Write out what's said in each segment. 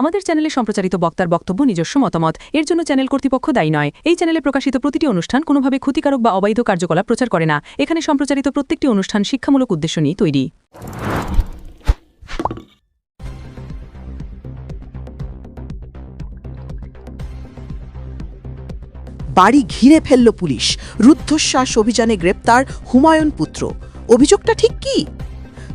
আমাদের চ্যানেলে সম্প্রচারিত বক্তার বক্তব্য, নিজস্ব মতামত, এর জন্য চ্যানেল কর্তৃপক্ষ দায়ী নয়। এই চ্যানেলে প্রকাশিত প্রতিটি অনুষ্ঠান কোনোভাবে ক্ষতিকারক বা অবৈধ কার্যকলাপ প্রচার করে না। এখানে সম্প্রচারিত প্রত্যেকটি অনুষ্ঠান শিক্ষামূলক উদ্দেশ্য নিয়ে তৈরি। বাড়ি ঘিরে ফেলল পুলিশ। রুদ্ধশ্বাস অভিযানে গ্রেপ্তার হুমায়ুন পুত্র। অভিযোগটা ঠিক কি?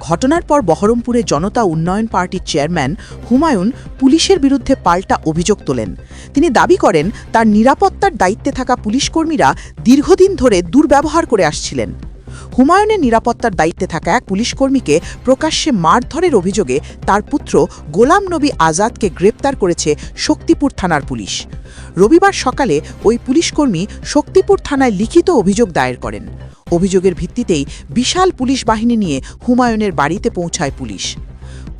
ঘটনার পর বহরমপুরে জনতা উন্নয়ন পার্টির চেয়ারম্যান হুমায়ুন পুলিশের বিরুদ্ধে পাল্টা অভিযোগ তোলেন। তিনি দাবি করেন, তার নিরাপত্তার দায়িত্বে থাকা পুলিশকর্মীরা দীর্ঘদিন ধরে দুর্ব্যবহার করে আসছিলেন। হুমায়ুনের নিরাপত্তার দায়িত্বে থাকা এক পুলিশকর্মীকে প্রকাশ্যে মারধরের অভিযোগে তার পুত্র গোলাম নবী আজাদকে গ্রেপ্তার করেছে শক্তিপুর থানার পুলিশ। রবিবার সকালে ওই পুলিশকর্মী শক্তিপুর থানায় লিখিত অভিযোগ দায়ের করেন। অভিযোগের ভিত্তিতেই বিশাল পুলিশ বাহিনী নিয়ে হুমায়ুনের বাড়িতে পৌঁছায় পুলিশ।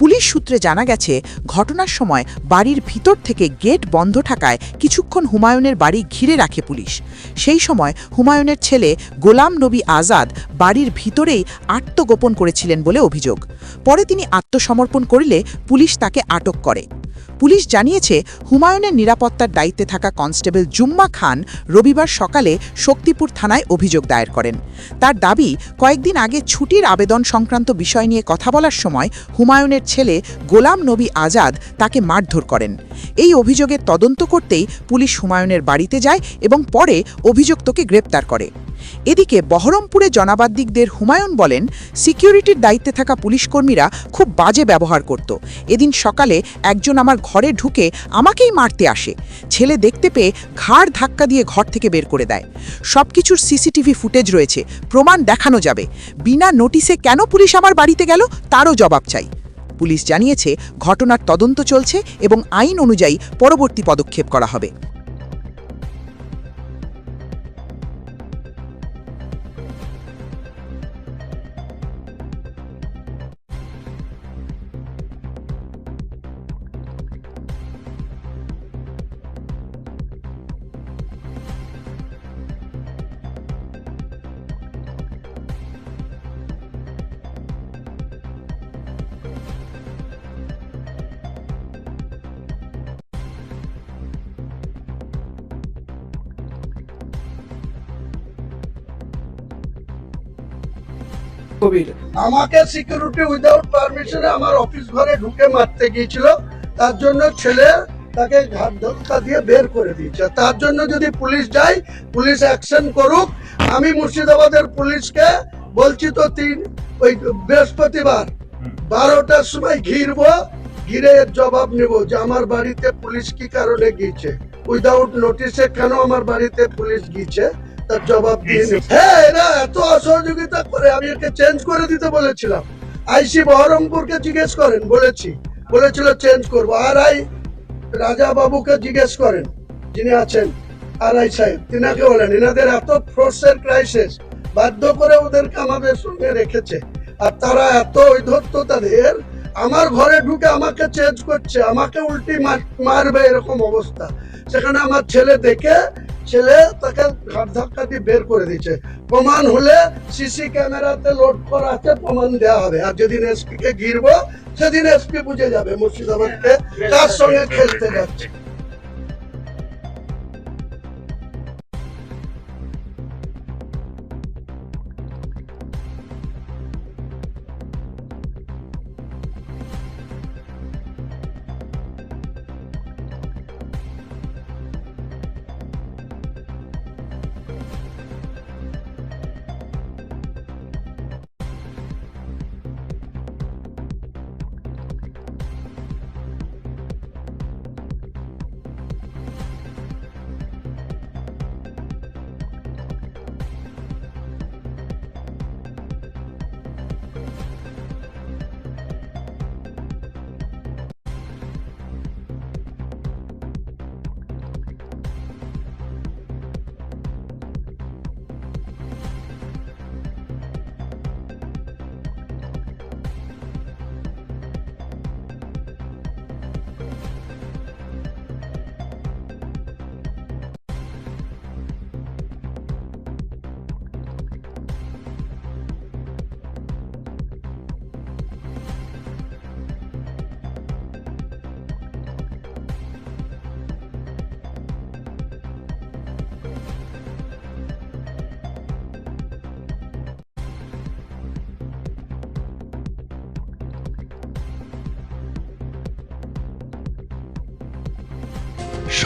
পুলিশ সূত্রে জানা গেছে, ঘটনার সময় বাড়ির ভিতর থেকে গেট বন্ধ থাকায় কিছুক্ষণ হুমায়ুনের বাড়ি ঘিরে রাখে পুলিশ। সেই সময় হুমায়ুনের ছেলে গোলাম নবী আজাদ বাড়ির ভিতরেই আত্মগোপন করেছিলেন বলে অভিযোগ। পরে তিনি আত্মসমর্পণ করলে পুলিশ তাকে আটক করে। পুলিশ জানিয়েছে, হুমায়ুনের নিরাপত্তার দায়িত্বে থাকা কনস্টেবল জুম্মা খান রবিবার সকালে শক্তিপুর থানায় অভিযোগ দায়ের করেন। তার দাবি, কয়েকদিন আগে ছুটির আবেদন সংক্রান্ত বিষয় নিয়ে কথা বলার সময় হুমায়ুনের ছেলে গোলাম নবী আজাদ তাকে মারধর করেন। এই অভিযোগের তদন্ত করতেই পুলিশ হুমায়ুনের বাড়িতে যায় এবং পরে অভিযুক্তকে গ্রেপ্তার করে। এদিকে বহরমপুরে জনাবাদ্দিকদের হুমায়ুন বলেন, সিকিউরিটির দায়িত্বে থাকা পুলিশকর্মীরা খুব বাজে ব্যবহার করত। এদিন সকালে একজন আমার ঘরে ঢুকে আমাকেই মারতে আসে। ছেলে দেখতে পেয়ে ঘাড় ধাক্কা দিয়ে ঘর থেকে বের করে দেয়। সব কিছুর সিসিটিভি ফুটেজ রয়েছে। প্রমাণ দেখানো যাবে। বিনা নোটিসে কেন পুলিশ আমার বাড়িতে গেল? তারও জবাব চাই। পুলিশ জানিয়েছে ঘটনার তদন্ত চলছে এবং আইন অনুযায়ী পরবর্তী পদক্ষেপ করা হবে। কবির। আমাকে সিকিউরিটি উইদাউট পারমিশনে আমার অফিস ঘরে ঢুকে মারতে গিয়েছিল। তার জন্য ছেলে তাকে ধাক্কা দিয়ে বের করে দিয়েছে। তার জন্য যদি পুলিশ যায়, পুলিশ অ্যাকশন করুক। আমি মুর্শিদাবাদের পুলিশকে বলছি তো তিন, ওই বৃহস্পতিবার বারোটার সময় ঘিরবো, ঘিরে জবাব নেব যে আমার বাড়িতে পুলিশ কি কারণে গিয়েছে। উইদাউট নোটিশে কেন আমার বাড়িতে পুলিশ গিয়েছে? তার জবাব দিয়ে নেব। হ্যাঁ এরা এত অসহযোগিতা করে আমি একে চেঞ্জ করে দিতে বলেছিলাম। আইসি বহরমপুরকে জিজ্ঞেস করেন বলেছি। বলেছিল চেঞ্জ করব। আর আই রাজা বাবুকে জিজ্ঞেস করেন যিনি আছেন আর আই সাহেব তিনাকে বলেন এনাদের এত ফোর্সের ক্রাইসিস বাধ্য করে ওদেরকে আমাদের সঙ্গে রেখেছে। আর তারা এত ঐধত্য তাদের আমার ঘরে ঢুকে আমাকে চেঞ্জ করছে আমাকে উল্টি মারবে এরকম অবস্থা। সেখানে আমার ছেলে দেখে ছেলে তাকে ধাক্কা দিয়ে বের করে দিচ্ছে প্রমাণ হলে সিসি ক্যামেরাতে লোড করা আছে, প্রমাণ দেওয়া হবে। আর যেদিন এসপি কে ঘিরবো, সেদিন এসপি বুঝে যাবে মুর্শিদাবাদকে তার সঙ্গে খেলতে যাচ্ছে।